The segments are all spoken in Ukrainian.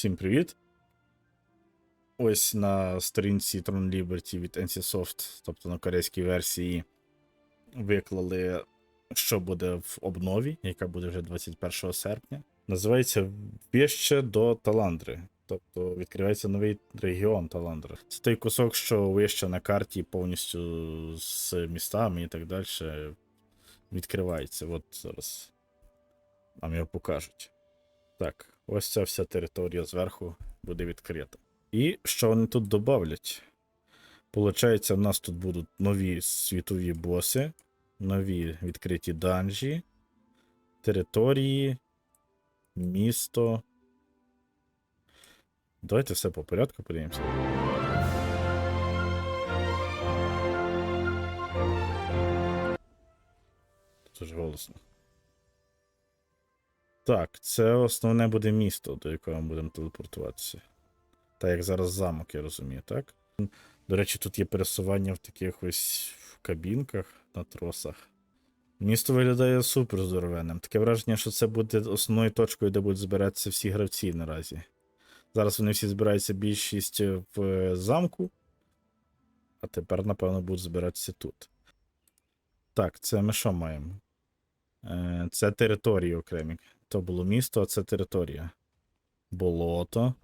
Всім привіт. Ось на сторінці Tron Liberty від NCSoft, тобто на корейській версії, виклали, що буде в обнові, яка буде вже 21 серпня. Називається Віще до Таландри. Тобто відкривається новий регіон Таландри. Це той кусок, що вище на карті повністю з містами і так далі відкривається. От зараз нам його покажуть. Так, ось ця вся територія зверху буде відкрита. І що вони тут додавлять? Получається, в нас тут будуть нові світові боси, нові відкриті данжі, території, місто. Давайте все по порядку подивимося. Дуже голосно. Так, це основне буде місто, до якого ми будемо телепортуватися. Так як зараз замок, я розумію, так? До речі, тут є пересування в таких ось кабінках на тросах. Місто виглядає супер здоровенним. Таке враження, що це буде основною точкою, де будуть збиратися всі гравці наразі. Зараз вони всі збираються більшість в замку, а тепер, напевно, будуть збиратися тут. Так, це ми що маємо? Е, Це території окремі. То було місто, а це територія. Болото.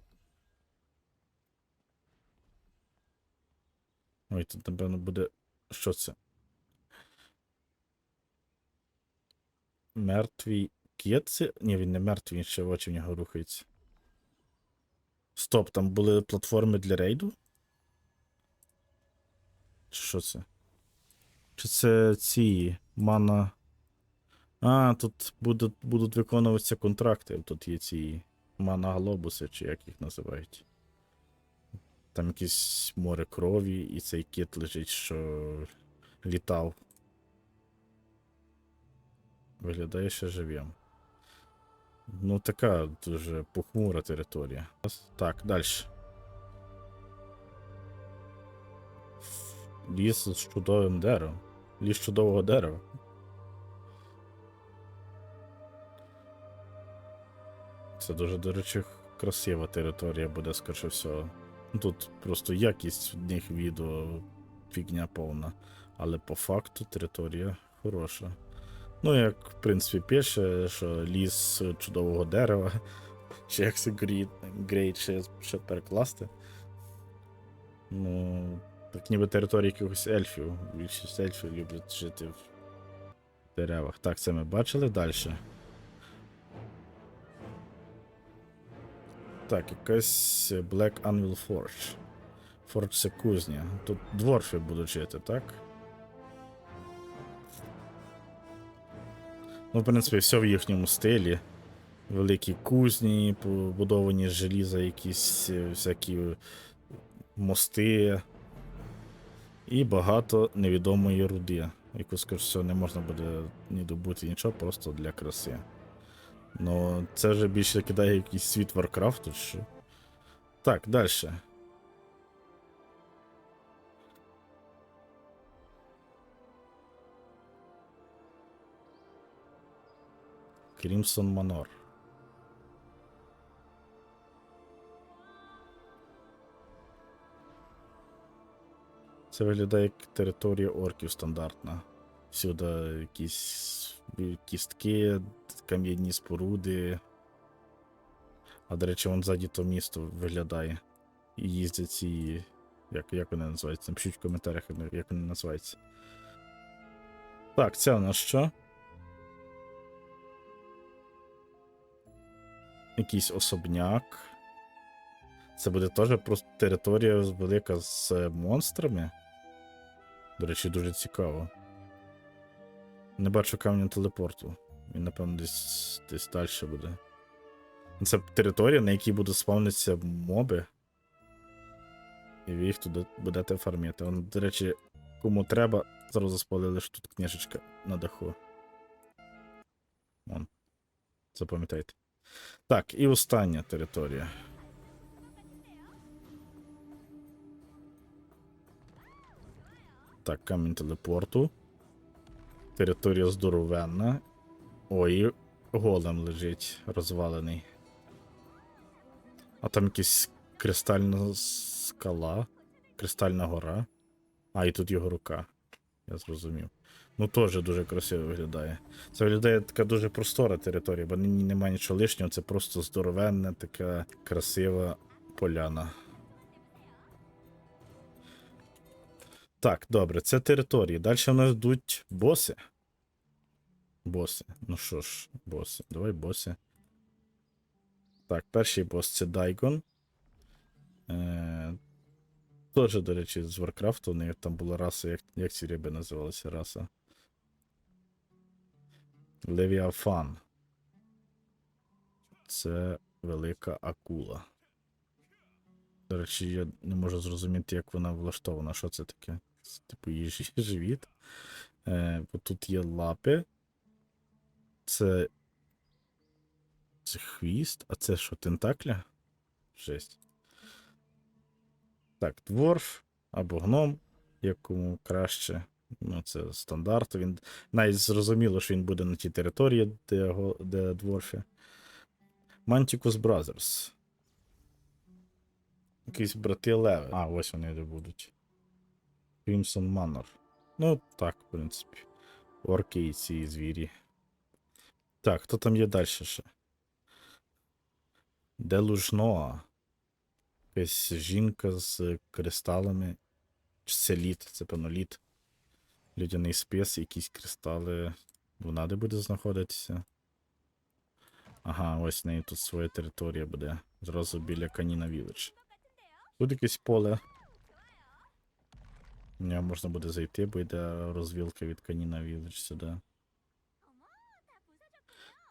Ой, тут, напевно, буде. Що це? Мертвий кетце? Ні, він не мертвий, він ще очі в нього рухаються. Стоп, там були платформи для рейду? Чи Що це? Чи це ці мана. А, тут будуть, будуть виконуватися контракти. Тут є ці мана-глобуси, чи як їх називають. Там якесь море крові, і цей кіт лежить, що літав. Виглядає ще живим. Ну, така дуже похмура територія. Так, далі. Ліс з чудовим деревом. Ліс чудового дерева. Це дуже, до речі, красива територія буде, скоріше всього. Ну, Тут просто якість одних відео фігня повна. Але по факту територія хороша. Ну, як, в принципі, пише, що ліс чудового дерева. Чи як це грейт ще, ще перекласти. Ну, так ніби територія якихось ельфів. Більшість ельфів люблять жити в деревах. Так, це ми бачили далі. Так, якась Black Anvil Forge. Forge це кузня. Тут дворфи будуть жити, так? Ну, в принципі, все в їхньому стилі. Великі кузні, побудовані з желіза, якісь е, всякі мости. І багато невідомої руди, яку, все, не можна буде ні добути нічого, просто для краси. Ну, це вже більше кидає якийсь світ Варкрафту, що. Так, далі. Крімсон Манор. Це виглядає як територія орків стандартна. Всюди якісь кістки, кам'яні споруди. А до речі, вон ззаді то місто виглядає. І їздять ці. Як, як вони називаються? Напишіть в коментарях, як вони називаються. Так, це у нас що? Якийсь особняк. Це буде теж просто територія велика з монстрами. До речі, дуже цікаво. Не бачу камня телепорту. Він, напевно, десь десь далі буде. Це територія, на якій будуть спавнитися моби. І ви їх туди будете фармити. Вон, до речі, кому треба, зараз заспалили, що тут книжечка на даху. Вон. Запам'ятайте. Так, і остання територія. Так, камінь телепорту. Територія здоровенна. Ой, голем лежить розвалений. А там якась кристальна скала, кристальна гора. А, і тут його рука. Я зрозумів. Ну, теж дуже красиво виглядає. Це виглядає така дуже простора територія, бо нині немає нічого лишнього, це просто здоровенна, така красива поляна. Так, добре, це території. Далі у нас йдуть боси. Боси. Ну що ж, боси. Давай боси. Так, перший бос це Дайгон. Е, Теж, до речі, з Варкрафту. У них там була раса, як, як ці риби називалася раса. Левіафан. Це велика акула. До речі, я не можу зрозуміти, як вона влаштована. Що це таке? Типу її живіт. Е, бо тут є лапи. Це. Це хвіст, а це що, тентакля? Жесть. Так, дворф або гном, якому краще. Ну, це стандарт. Він навіть зрозуміло, що він буде на тій території, де, де дворфи. Manticus Brothers. Якісь брати Леви. А, ось вони де будуть. Crimson Manor. Ну, так, в принципі. Орки і ці звірі. Так, хто там є далі ще? Делужноа. Якась жінка з кристалами. Чи це лід? Це певно лід. Людяний спис, якісь кристали. Вона де буде знаходитися. Ага, ось в неї тут своя територія буде. Зразу біля Каніна Віледж. Тут якесь поле. Нього можна буде зайти, бо йде розвілка від Каніна Віледж сюди.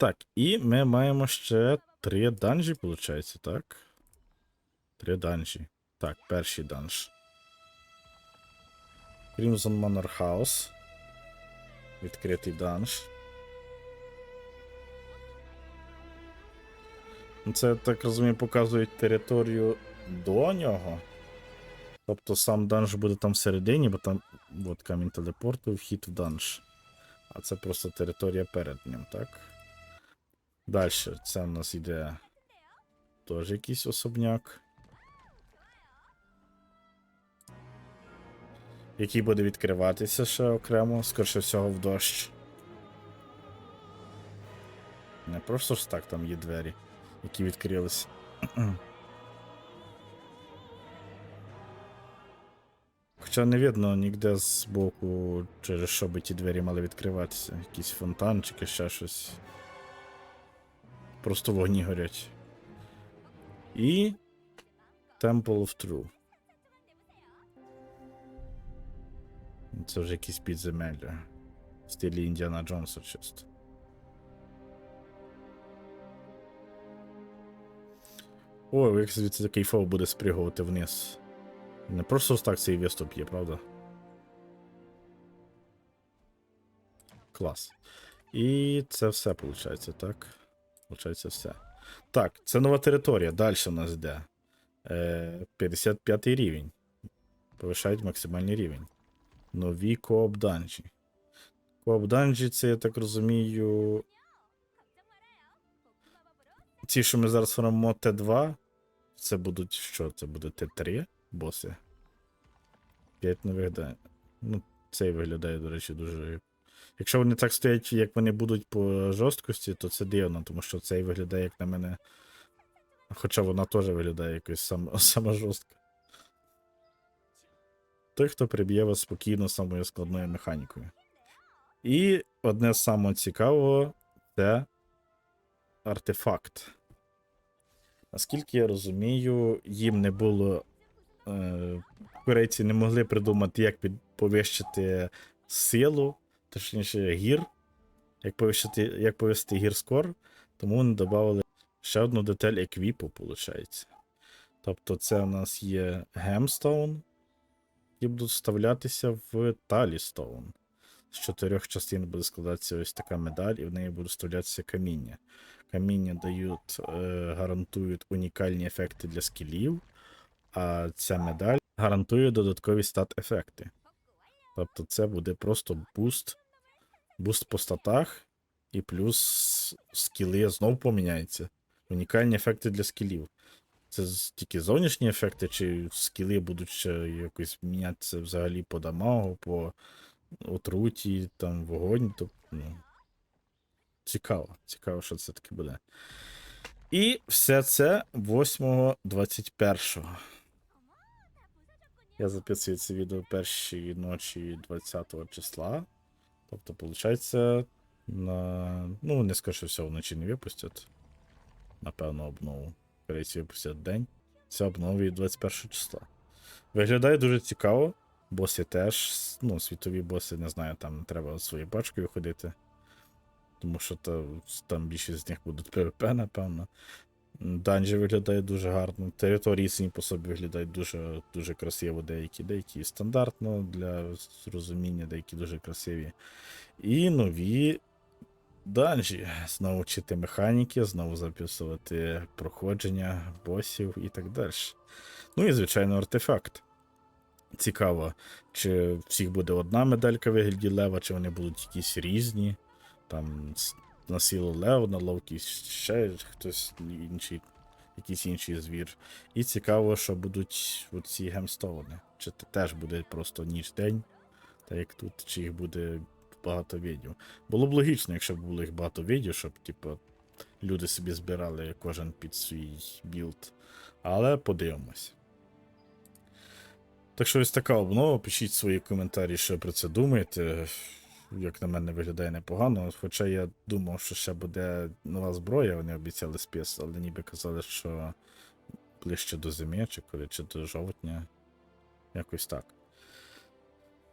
Так, і ми маємо ще три данжі, виходить, так? Три данжі. Так, перший данж. Crimson Manor House. Відкритий данж. Це, так розумію, показують територію до нього. Тобто сам данж буде там всередині, бо там от камінь телепорту, вхід в данж. А це просто територія перед ним, так? Далі, це в нас йде теж якийсь особняк. Який буде відкриватися ще окремо, скоріше всього, в дощ. Не просто ж так там є двері, які відкрилися. Хоча не видно ніде з боку, через що би ті двері мали відкриватися. Якийсь фонтанчики, ще щось. Просто вогні горять. І. Temple of True. Це вже якісь підземелля. В стилі Індіана Джонса чисто. О, як звідси кайфово буде спригувати вниз. Не просто так цей виступ є, правда? Клас. І це все виходить, так? Получається все. Так, це нова територія. Далі у нас йде. Е, 55 рівень. Повишають максимальний рівень. Нові кооп данжі. Кооп данжі, це, я так розумію. Ці, що ми зараз формуємо Т2. Це будуть що? Це буде Т3 боси. 5 не виглядає. Ну, цей виглядає, до речі, дуже. Якщо вони так стоять, як вони будуть по жорсткості, то це дивно, тому що цей виглядає, як на мене. Хоча вона теж виглядає якось сам, сама жорстка. Той, хто приб'є вас спокійно самою складною механікою. І одне з цікавого це артефакт. Наскільки я розумію, їм не було. Корейці не могли придумати, як повищити силу, точніше гір, як повищити, як повести гірскор, тому вони додали ще одну деталь еквіпу, виходить. Тобто, це у нас є гемстоун, які будуть вставлятися в талістоун. З чотирьох частин буде складатися ось така медаль, і в неї буде вставлятися каміння. Каміння дають, е, гарантують унікальні ефекти для скілів, а ця медаль гарантує додаткові стат-ефекти. Тобто це буде просто буст, буст по статах, і плюс скіли знов поміняються. Унікальні ефекти для скілів. Це тільки зовнішні ефекти, чи скіли будуть ще якось мінятися взагалі по дамагу, по отруті, там вогонь. То, ну, цікаво, цікаво, що це таке буде. І все це 8.21. Я записую це відео першій ночі 20 числа. Тобто, виходить, на. Ну, не скажу, що все вночі не випустять. Напевно, обнову. Корейці випустять день. Це обнові 21 числа. Виглядає дуже цікаво. Боси теж. Ну, світові боси, не знаю, там треба своєю бачкою ходити. Тому що там більшість з них будуть ПВП, напевно. Данжі виглядає дуже гарно. Території самі по собі виглядають дуже, дуже красиво, деякі, деякі стандартно для розуміння, деякі дуже красиві. І нові данжі. Знову вчити механіки, знову записувати проходження босів і так далі. Ну і, звичайно, артефакт. Цікаво, чи всіх буде одна медалька вигляді лева, чи вони будуть якісь різні. Там на силу на ловкість ще хтось інший, якийсь інший звір. І цікаво, що будуть оці гемстоуни. Чи це теж буде просто ніч-день, так як тут, чи їх буде багато відів. Було б логічно, якщо б було їх багато відів, щоб, типу, люди собі збирали кожен під свій білд. Але подивимось. Так що ось така обнова. Пишіть свої коментарі, що про це думаєте. Як на мене виглядає непогано. Хоча я думав, що ще буде нова зброя, вони обіцяли спец, але ніби казали, що ближче до зими, чи коли, чи до жовтня. Якось так.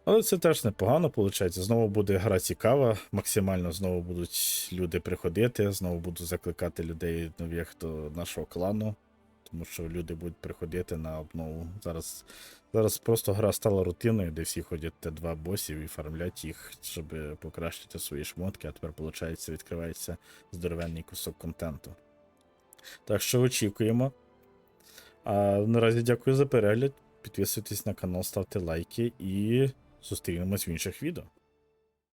Але це теж непогано, виходить. Знову буде гра цікава, максимально знову будуть люди приходити, знову буду закликати людей нових до нашого клану, тому що люди будуть приходити на обнову. Зараз, зараз просто гра стала рутинною, де всі ходять Т2 босів і фармлять їх, щоб покращити свої шмотки, а тепер, виходить, відкривається здоровенний кусок контенту. Так що очікуємо. А наразі дякую за перегляд. Підписуйтесь на канал, ставте лайки і зустрінемось в інших відео.